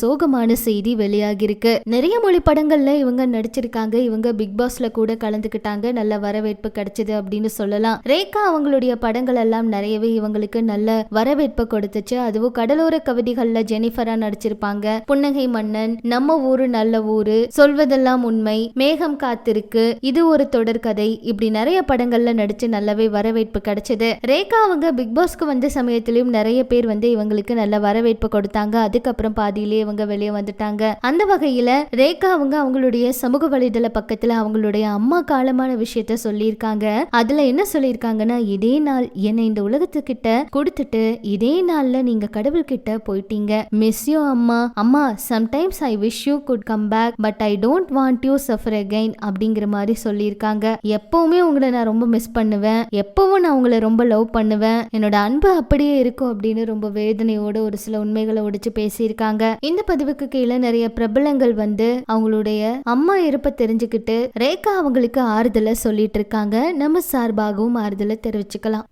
சோகமான செய்தி வெளியாகிருக்கு நிறைய மொழி படங்கள்ல இவங்க நடிச்சிருக்காங்க. இவங்க பிக் பாஸ்ல கூட கலந்துக்கிட்டாங்க. நல்ல வரவேற்பு கிடைச்சது அப்படின்னு சொல்லலாம். ரேகா அவங்களுடைய படங்கள் எல்லாம் நிறையவே இவங்களுக்கு நல்ல வரவேற்பு கொடுத்துச்சு. அதுவும் கடலோர கவிதைகள்ல ஜெனிஃபரா நடிச்சிருப்பாங்க. புன்னகை மன்னன் நம்ம ஊரு நல்ல ஊரு சொல்வதெல்லாம் உண்மை மேகம் காத்திருக்கு இது ஒரு தொடர்கதை இப்படி நிறைய படங்கள்ல நடிச்சு நல்லாவே வரவேற்பு கிடைச்சது. ரேகா அவங்க பிக் பாஸ்க்கு வந்த சமயத்திலயும் நிறைய பேர் வந்து இவங்களுக்கு நல்ல வரவேற்பு கொடுத்தாங்க. அதுக்கப்புறம் பாதியிலே இவங்க வெளியே வந்துட்டாங்க. அந்த வகையில ரேகா அவங்க அவங்களுடைய சமூக வலைதள பக்கத்துல அவங்களுடைய அம்மா காலமான விஷயத்த சொல்லியிருக்காங்க. அதுல என்ன சொல்லியிருக்காங்கன்னா இதே நாள் என்னை இந்த உலகத்துக்கிட்ட கொடுத்துட்டு இதே நாள்ல நீங்க கடவுள்கிட்ட போயிட்டீங்க. மிஸ் யூ அம்மா. அம்மா sometimes I wish you could come back but I don't want you suffer again அப்படிங்கிற மாதிரி சொல்லியிருக்காங்க. எப்பவுமே உங்களை நான் ரொம்ப மிஸ் பண்ணுவேன். எப்பவும் நான் உங்களை ரொம்ப லவ் பண்ணுவேன். என்னோட அன்பு அப்படியே இருக்கும் அப்படின்னு ரொம்ப வேதனையோட ஒரு சில உண்மைகளை உடைச்சு பேசியிருக்காங்க. இந்த பதிவுக்கு கீழே நிறைய பிரபலங்கள் வந்து அவங்களுடைய அம்மா இருப்ப தெரிஞ்சுக்கிட்டு ரேகா அவங்களுக்கு ஆறுதலை சொல்லிட்டு இருக்காங்க. நம்ம சார்பாகவும் ஆறுதலை தெரிவிச்சுக்கலாம்.